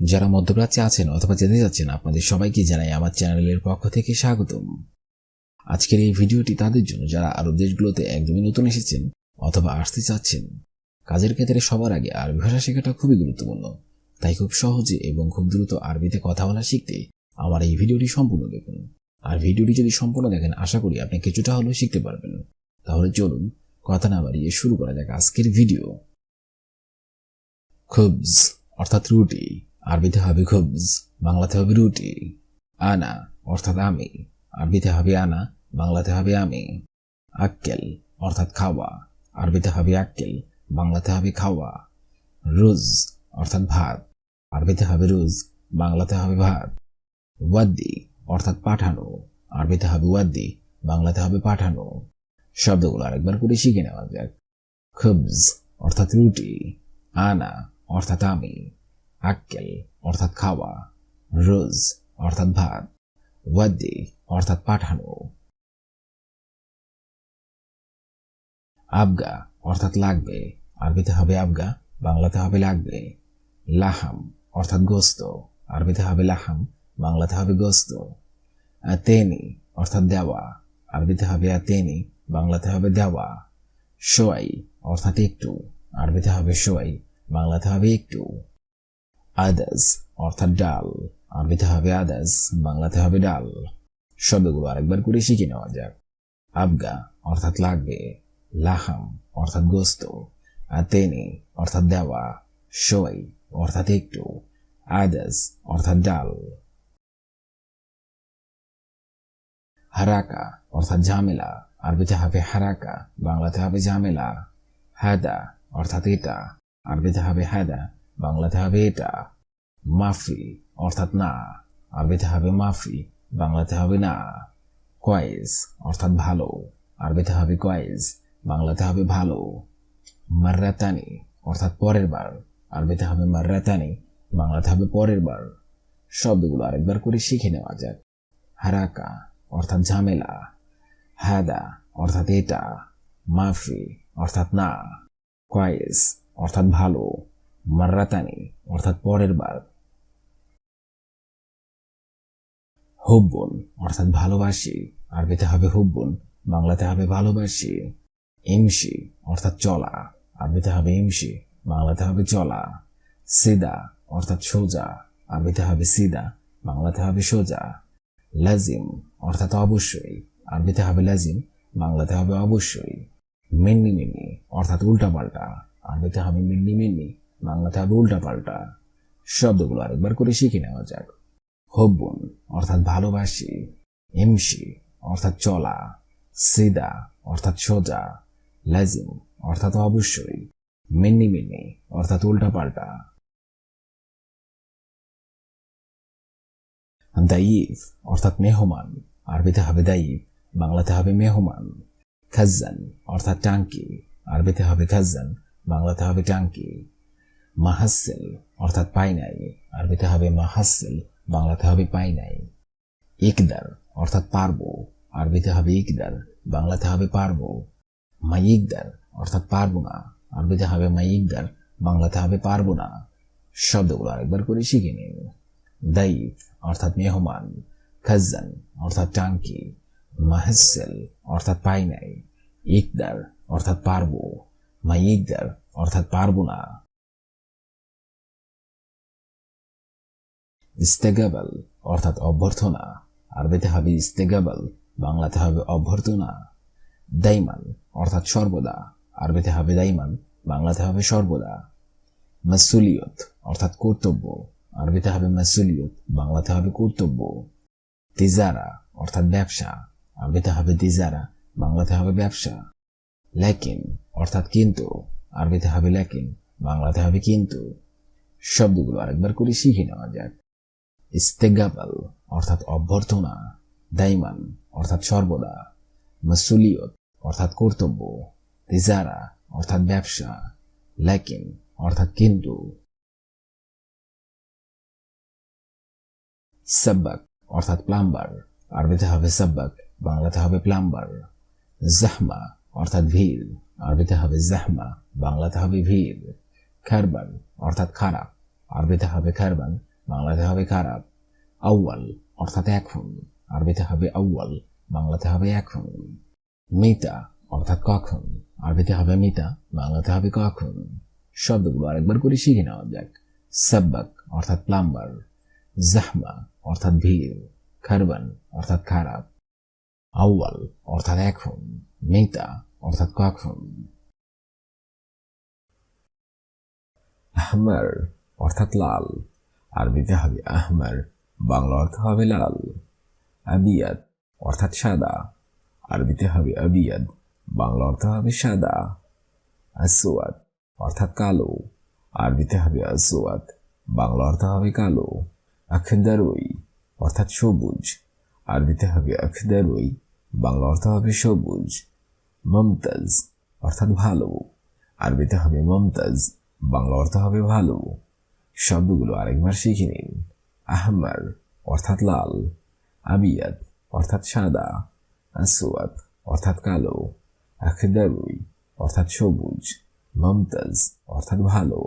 যারা মধ্যপ্রাচ্যে আছেন অথবা যেতে যাচ্ছেন, আপনাদের সবাইকে জানাই আমার চ্যানেলের পক্ষ থেকে স্বাগতম। আজকের এই ভিডিওটি তাদের জন্য, যারা আরব দেশগুলোতে একদমই নতুন এসেছেন অথবা আসতে চাচ্ছেন, কাজের ক্ষেত্রে সবার আগে আরবি ভাষা শেখাটা খুবই গুরুত্বপূর্ণ। তাই খুব সহজে এবং খুব দ্রুত আরবিতে কথা বলা শিখতে আমার এই ভিডিওটি সম্পূর্ণ দেখুন। আর ভিডিওটি যদি সম্পূর্ণ দেখেন, আশা করি আপনি কিছুটা হলেও শিখতে পারবেন। তাহলে চলুন কথা না বাড়িয়ে শুরু করা যাক আজকের ভিডিও। খুবজ, অর্থাৎ রুটি। আরবিতে হবে খুবজ বাংলাতে হবে রুটি। আনা, অর্থাৎ আমি। আরবিতে হবে আনা, বাংলাতে হবে আমি। আক্কেল, অর্থাৎ খাওয়া। আরবিতে হবে আক্কেল, বাংলাতে হবে খাওয়া। রুজ, অর্থাৎ ভাত। আরবিতে হবে রুজ, বাংলাতে হবে ভাত। ওয়াদ্দি, অর্থাৎ পাঠানো। আরবিতে হবে ওয়াদ্দি, বাংলাতে হবে পাঠানো। শব্দগুলো আরেকবার করে শিখে নেওয়া যাক। খুবজ, অর্থাৎ রুটি। আনা, অর্থাৎ আমি। আক্কেল, অর্থাৎ খাওয়া, রোজ, অর্থাৎ ভাত, ওয়াদ্দি, অর্থাৎ পাঠানো। আবগা, অর্থাৎ লাগবে, আরবিতে হবে আবগা, বাংলাতে হবে লাগবে। লাহাম, অর্থাৎ গোস্ত, আরবিতে হবে লাহাম, বাংলাতে হবে গোস্ত। তেনি অর্থাৎ দেওয়া, আরবিতে হবে তেনি বাংলাতে হবে দেওয়া। সোয়াই অর্থাৎ একটু, আরবিতে হবে সোয়াই বাংলাতে হবে একটু। আদাস, অর্থাৎ ডাল। আরবিতে হবে আদাস, বাংলাতে হবে ডাল। শব্দগুলো আরেকবার করে শিখে নেওয়া যাক। আবগা, অর্থাৎ লাগবে। লাহাম, অর্থাৎ গোস্ত। আতেনি, অর্থাৎ দেওয়া। সোয়াই অর্থাৎ একটু। আদাস, অর্থাৎ ডাল। হারাকা, অর্থাৎ ঝামেলা। আরবিতে হবে হারাকা, বাংলাতে হবে ঝামেলা। হাদা, অর্থাৎ এটা। আরবিতে হবে হাদা। বাংলাতে হবে এটা। মাফি, অর্থাৎ না। আরবিতে হবে মাফি, বাংলাতে হবে না। কয়েস অর্থাৎ ভালো। আরবিতে হবে কয়েস বাংলাতে হবে ভালো। মার্রাতানি অর্থাৎ পরের বার। আরবিতে হবে মার্রাতানি বাংলাতে হবে পরের বার। শব্দগুলো আরেকবার করে শিখে নেওয়া যাক। হারাকা, অর্থাৎ ঝামেলা। হাদা, অর্থাৎ এটা। মাফি, অর্থাৎ না। কয়েস অর্থাৎ ভালো। মার্রাতানি, অর্থাৎ পরের বার। হুব্বন, অর্থাৎ ভালোবাসি, আরবিতে হবে হুব্বন, বাংলাতে হবে ভালোবাসি। ইমসি অর্থাৎ চলা, আরবিতে হবে ইমসি বাংলাতে হবে চলা। সিদা, অর্থাৎ সোজা, আরবিতে হবে সিদা, বাংলাতে হবে সোজা। লাজিম, অর্থাৎ অবশ্যই, আরবিতে হবে লাজিম, বাংলাতে হবে অবশ্যই। মিন্নি মিন্নি, অর্থাৎ উল্টাপাল্টা, আরবিতে হবে মিন্নি মিন্নি। বাংলাতে হবে উল্টাপাল্টা। শব্দগুলো আরেকবার করে শিখে নেওয়া যাক। হব্বন, অর্থাৎ ভালোবাসি। ইমসি অর্থাৎ চলা। সিদা, অর্থাৎ সোজা। লাজিম, অর্থাৎ অবশ্যই। মিন্নি মিন্নি অর্থাৎ উল্টাপাল্টা। দাইফ, অর্থাৎ মেহমান। আরবিতে হবে দাইফ, বাংলাতে হবে মেহমান। খাজ্জান, অর্থাৎ টাঙ্কি। আরবিতে হবে খাজ্জান, বাংলাতে হবে টাঙ্কি। মাহাসেল, অর্থাৎ পাই নাই। আরবিতে হবে মাহাসেল, বাংলাতে হবে পাই নাই। ইকদার, অর্থাৎ পারব। আরবিতে হবে ইকদার, বাংলাতে হবে পারব। মাইকদার, অর্থাৎ পারব না। আরবিতে হবে মাই মাইকদার, বাংলাতে হবে পারব না। শব্দগুলো আরেকবার করে শিখে নিন। দাইফ, অর্থাৎ মেহমান। খাজ্জান, অর্থাৎ টাঙ্কি মাহেসেল, অর্থাৎ পাই নাই। ইকদার, অর্থাৎ পারব। মাইকদার, অর্থাৎ পারব না। ইস্তেগাবাল, অর্থাৎ অভ্যর্থনা। আরবিতে হবে ইস্তেগাবাল, বাংলাতে হবে অভ্যর্থনা। দাইমান অর্থাৎ সর্বদা। আরবিতে হবে দাইমান বাংলাতে হবে সর্বদা। মাসুলিয়ত, অর্থাৎ কর্তব্য। আরবিতে হবে মাসুলিয়ত, বাংলাতে হবে কর্তব্য। তিজারা, অর্থাৎ ব্যবসা। আরবিতে হবে তিজারা, বাংলাতে হবে ব্যবসা। লেকিন, অর্থাৎ কিন্তু। আরবিতে হবে লেকিন, বাংলাতে হবে কিন্তু। শব্দগুলো আরেকবার করে শিখে নেওয়া যাক। ইস্তেগাবাল, অর্থাৎ অভ্যর্থনা দাইমান অর্থাৎ সর্বদা, মাসুলিয়ত, অর্থাৎ কর্তব্য তিজারা অর্থাৎ ব্যবসা, লেকিন, অর্থাৎ কিন্তু। সাব্বাক, অর্থাৎ প্লাম্বার, আরবিতে হবে সাব্বাক, বাংলাতে হবে প্লাম্বার। জাহমা, অর্থাৎ ভিড়, আরবিতে হবে জাহমা, বাংলাতে হবে ভিড়। খারবান, অর্থাৎ খারাপ, আরবিতে হবে খারবান। বাংলাতে হবে খারাপ। আউয়াল, অর্থাৎ এখন। আরবিতে হবে আউয়াল, বাংলাতে হবে এখন। মিতা, অর্থাৎ কখন। আরবিতে হবে মিতা, বাংলাতে হবে কখন। শব্দগুলো আরেকবার করে শিখে নেওয়া যাক। সাব্বাক, অর্থাৎ প্লাম্বার। জাহমা, অর্থাৎ ভিড়। খারবান, অর্থাৎ খারাপ। আউয়াল, অর্থাৎ এখন। মেতা, অর্থাৎ কখন। আহমার, অর্থাৎ লাল। আরবিতে হবে আহমার, বাংলা অর্থ হবে লাল, আবিয়াদ, অর্থাৎ সাদা। আরবিতে হবে আবিয়াদ, বাংলা অর্থ হবে সাদা। আসওয়াদ, অর্থাৎ কালো। আরবিতে হবে আসওয়াদ, বাংলা অর্থ হবে কালো। আখদারই, অর্থাৎ সবুজ। আরবিতে হবে আখদারই, বাংলা অর্থ হবে সবুজ। মমতাজ, অর্থাৎ ভালো। আরবিতে হবে মমতাজ, বাংলা অর্থ হবে ভালো। শব্দগুলো আরেকবার শিখে নিন। আহমার, অর্থাৎ লাল। আবিয়াত অর্থাৎ সাদা। আসওয়াদ, অর্থাৎ কালো। আখদারুই, অর্থাৎ সবুজ। মমতাজ, অর্থাৎ ভালো।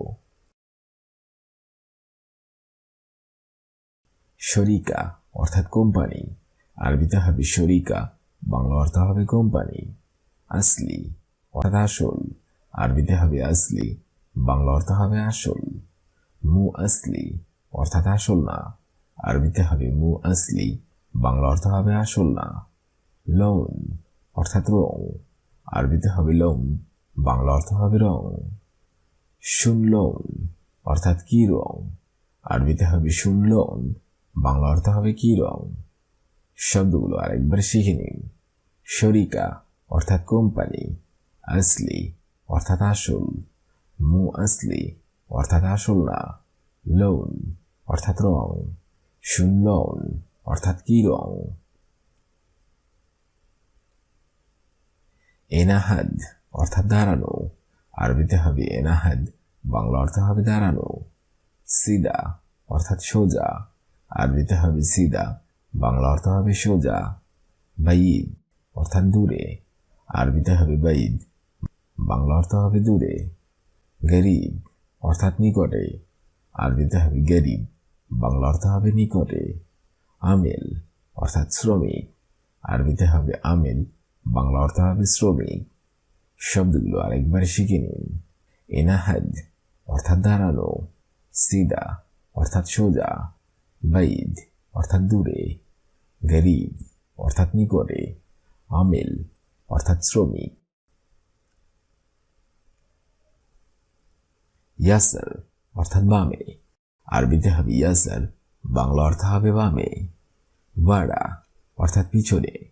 শরিকা, অর্থাৎ কোম্পানি। আরবিতে হবে শরিকা, বাংলা অর্থ হবে কোম্পানি। আসলি, অর্থাৎ আসল। আরবিতে হবে আসলি, বাংলা অর্থ হবে আসল। মু আসলি অর্থাৎ আসল না। আরবিতে হবে মু আসলি বাংলা অর্থ হবে আসল না। লোন অর্থাৎ রং। আরবিতে হবে লোম বাংলা অর্থ হবে রং। শুনলন অর্থাৎ কি রং? আরবিতে হবে শুনলন বাংলা অর্থ হবে কি রং? শব্দগুলো আরেকবার শিখে নিন। শরিকা অর্থাৎ কোম্পানি, আসলি অর্থাৎ আসল মু আসলি অর্থাৎ আসল না। লোন, অর্থাৎ রং। শুনলন অর্থাৎ কি রং? এনাহাদ, অর্থাৎ দাঁড়ানো। আরবিতে হবে এনাহাদ, বাংলা অর্থ হবে দাঁড়ানো। সিদা, অর্থাৎ সোজা। আরবিতে হবে সিদা, বাংলা অর্থ হবে সোজা। বাইদ, অর্থাৎ দূরে। আরবিতে হবে বাইদ, বাংলা অর্থ হবে দূরে। গরিব অর্থাৎ নিকটে। আরবিতে হবে গরিব, বাংলা অর্থ হবে নিকটে। আমেল, অর্থাৎ শ্রমিক। আরবিতে হবে আমেল, বাংলা অর্থ হবে শ্রমিক। শব্দগুলো আরেকবার শিখে নিন। এনাহাদ, অর্থাৎ দাঁড়ানো। সিদা, অর্থাৎ সোজা। বাইদ, অর্থাৎ দূরে। গরিব, অর্থাৎ নিকটে। আমেল, অর্থাৎ শ্রমিক। ইয়াসার, অর্থাৎ বামে। আরবিতে হবে ইয়াসার, বাংলা অর্থ হবে বামে। ওয়াড়া অর্থাৎ পিছনে।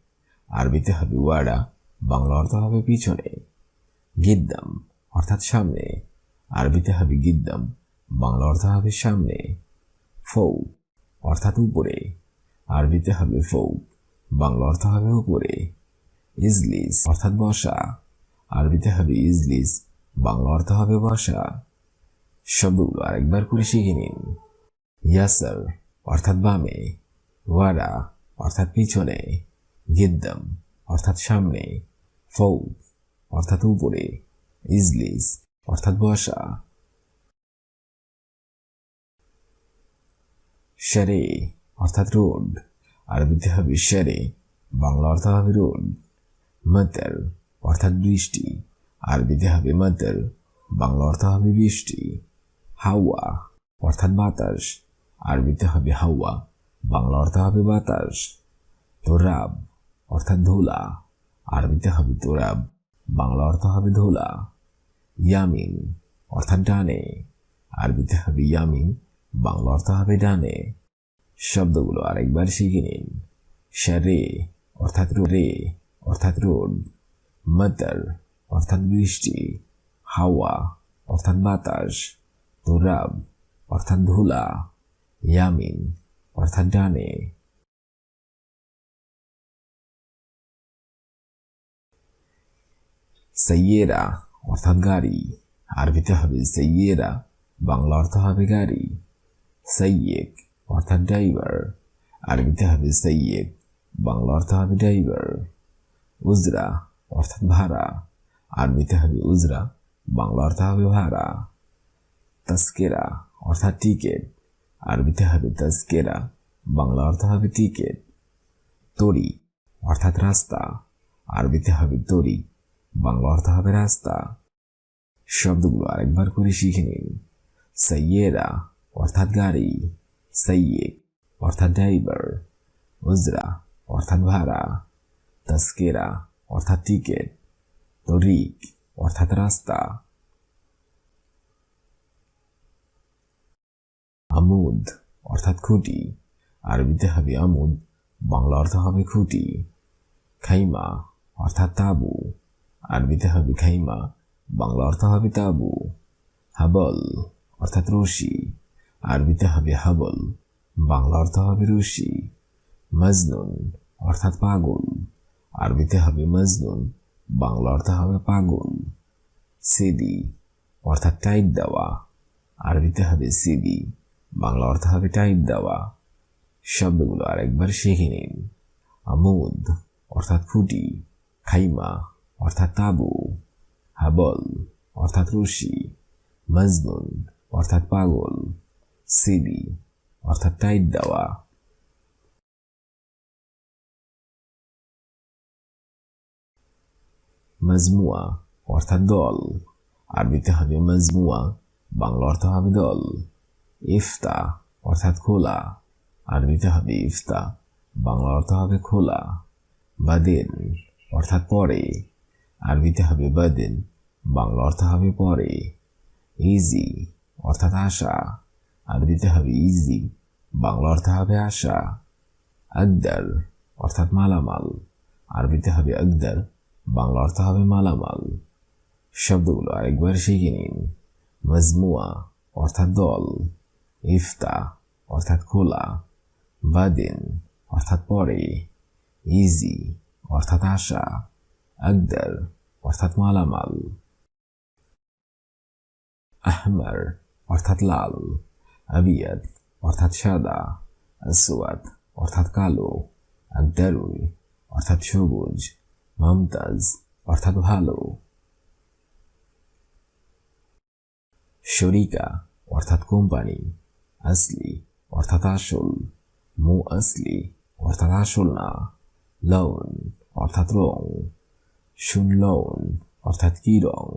আরবিতে হবে ওয়াড়া বাংলা অর্থ হবে পিছনে। গিদ্দাম, অর্থাৎ সামনে। আরবিতে হবে গিদ্দাম, বাংলা অর্থ হবে সামনে। ফৌ অর্থাৎ উপরে। আরবিতে হবে ফৌ বাংলা অর্থ হবে উপরে। ইজলিস, অর্থাৎ বসা। আরবিতে হবে ইজলিস, বাংলা অর্থ হবে বসা। শব্দগুলো আরেকবার করে শিখে নিন। ইয়াসার, অর্থাৎ বামে। ওয়ারা, অর্থাৎ পিছনে। গিদ্দম, অর্থাৎ সামনে। ফৌ অর্থাৎ উপরে। ইজলিস, অর্থাৎ বসা। শারে, অর্থাৎ রোড। আরবিতে হবে শারে, বাংলা অর্থ হবে রোড। মতর অর্থাৎ বৃষ্টি। আরবিতে হবে মতর বাংলা অর্থ হবে বৃষ্টি। হাওয়া, অর্থাৎ বাতাস। আরবিতে হবে হাওয়া, বাংলা অর্থ হবে বাতাস। তোরাব, অর্থাৎ ধুলা। আরবিতে হবে তোরাব, বাংলা অর্থ হবে ধুলা। ইয়ামিন, অর্থাৎ ডানে। আরবিতে হবে ইয়ামিন, বাংলা অর্থ হবে ডানে। শব্দগুলো আরেকবার শিখে নিন। শারে, অর্থাৎ রে, অর্থাৎ রোড মতর অর্থাৎ বৃষ্টি। হাওয়া, অর্থাৎ বাতাস। তোরাব, অর্থাৎ ধুলা, ইয়ামিন, অর্থাৎ ডানে। সৈয়েরা অর্থাৎ গাড়ি। আরবিতে হবে সৈয়েরা বাংলা অর্থ হবে গাড়ি। সৈয়েক অর্থাৎ ড্রাইভার। আরবিতে হবে সৈয়েক বাংলা অর্থ হবে ড্রাইভার। উজরা, অর্থাৎ ভাড়া। আরবিতে হবে উজরা, বাংলা অর্থ হবে ভাড়া। তাস্কেরা অর্থাৎ টিকিট আরবিতে হবে তাজকেরা, বাংলা অর্থ হবে টিকেট তরি, অর্থাৎ রাস্তা। আরবিতে হবে তরি, বাংলা অর্থ হবে রাস্তা। শব্দগুলো আরেকবার করে শিখে নিন। সৈয়েরা অর্থাৎ গাড়ি। সৈয়দ অর্থাৎ ড্রাইভার উজরা, অর্থাৎ ভাড়া। তাস্কেরা অর্থাৎ টিকেট তরিক, অর্থাৎ রাস্তা। আমুদ অর্থাৎ খুঁটি। আরবিতে হবে আমুদ, বাংলা অর্থ হবে খুঁটি। খাইমা অর্থাৎ তাবু। আরবিতে হবে খাইমা, বাংলা অর্থ হবে তাবু। হাবল অর্থাৎ রশি। আরবিতে হবে হাবল, বাংলা অর্থ হবে রশি। মজনুন অর্থাৎ পাগল। আরবিতে হবে মজনুন, বাংলা অর্থ হবে পাগল। সিদি অর্থাৎ টাইপ দেওয়া। আরবিতে হবে সিদি। বাংলা অর্থ হবে টাইপ দেওয়া। শব্দগুলো আরেকবার শিখে নিন। আমুদ, অর্থাৎ খুঁটি। খাইমা, অর্থাৎ তাবু। হাবল, অর্থাৎ রশি। মজনুন, অর্থাৎ পাগল। সিবি, অর্থাৎ টাইট দেওয়া। মজমুয়া, অর্থাৎ দল। আরবিতে হবে মজমুয়া, বাংলা অর্থ হবে দল। ইফতা, অর্থাৎ খোলা। আরবিতে হবে ইফতা বাংলা অর্থ হবে খোলা। বাদেন, অর্থাৎ পরে। আরবিতে হবে বাদেন বাংলা অর্থ হবে পরে। ইজি, অর্থাৎ আশা। আরবিতে হবে ইজি বাংলা অর্থ হবে আশা। আকদার অর্থাৎ মালামাল। আরবিতে হবে আকদার বাংলা অর্থ হবে মালামাল। শব্দগুলো আরেকবার শিখে নিন। মজমুয়া, অর্থাৎ দল। ইফতা, অর্থাৎ খোলা, বাদিন, অর্থাৎ পরে, ইজি, অর্থাৎ আশা আকদার, অর্থাৎ মালামাল, আহমার, অর্থাৎ লাল, আবিয়াদ, অর্থাৎ সাদা, আসওয়াদ, অর্থাৎ কালো, আকদারুল, অর্থাৎ সবুজ, মমতাজ, অর্থাৎ ভালো, শরিকা, অর্থাৎ কোম্পানি আসলি অর্থাৎ আসল মু আসলি অর্থাৎ আসল না লউন অর্থাৎ রং শুন লউন অর্থাৎ কি রং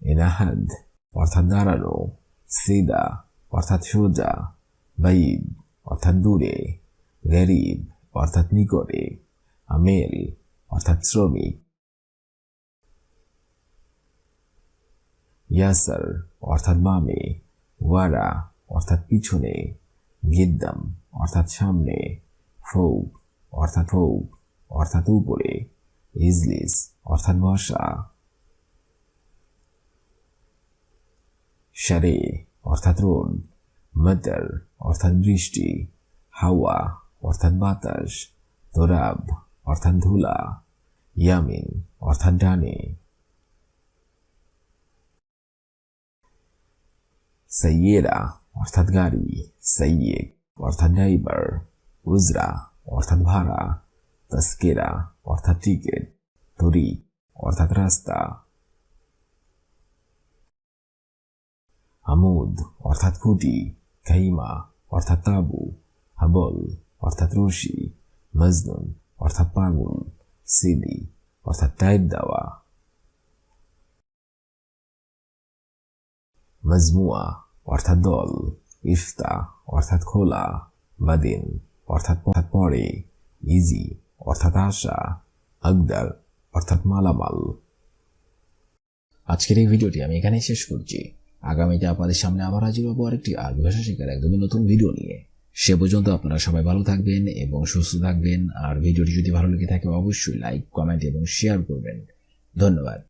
এনাহাদ অর্থাৎ দাঁড়ানো সিদা অর্থাৎ সোজা বাইদ অর্থাৎ দূরে গরিব অর্থাৎ নিকটে আমেল অর্থাৎ শ্রমিক ইয়াসার, অর্থাৎ বামে, ওয়ারা, অর্থাৎ পিছনে, গিদ্দাম, অর্থাৎ সামনে ফৌক অর্থাৎ ফৌক অর্থাৎ উপরে, ইজলিস, অর্থাৎ বসা সারে, অর্থাৎ রোদ মতর অর্থাৎ বৃষ্টি। হাওয়া, অর্থাৎ বাতাস। তোরাব, অর্থাৎ ধুলা। ইয়ামিন, অর্থাৎ ডানে। সৈয়েরা অর্থাৎ গাড়ি সৈয়েক অর্থাৎ ড্রাইভার, উজরা, অর্থাৎ ভাড়া, তস্কেরা, অর্থাৎ টিকিট তরি অর্থাৎ রাস্তা। আমুদ অর্থাৎ খুঁটি, খাইমা, অর্থাৎ তাবু, হাবল, অর্থাৎ রশি, মজনুন, অর্থাৎ পাগল, সিলি, অর্থাৎ টাইপ দেওয়া। মজমুয়া অর্থাৎ দল, ইফতা, অর্থাৎ খোলা, বাদিন, অর্থাৎ পরে, ইজি, অর্থাৎ আশা আকদার, অর্থাৎ মালামাল। আজকের এই ভিডিওটি আমি এখানেই শেষ করছি। আগামীতে আপনাদের সামনে আবার হাজির হব আরেকটি আরবি ভাষা শেখার একদমই নতুন ভিডিও নিয়ে। সে পর্যন্ত আপনারা সবাই ভালো থাকবেন এবং সুস্থ থাকবেন। আর ভিডিওটি যদি ভালো লেগে থাকে, অবশ্যই লাইক, কমেন্ট এবং শেয়ার করবেন। ধন্যবাদ।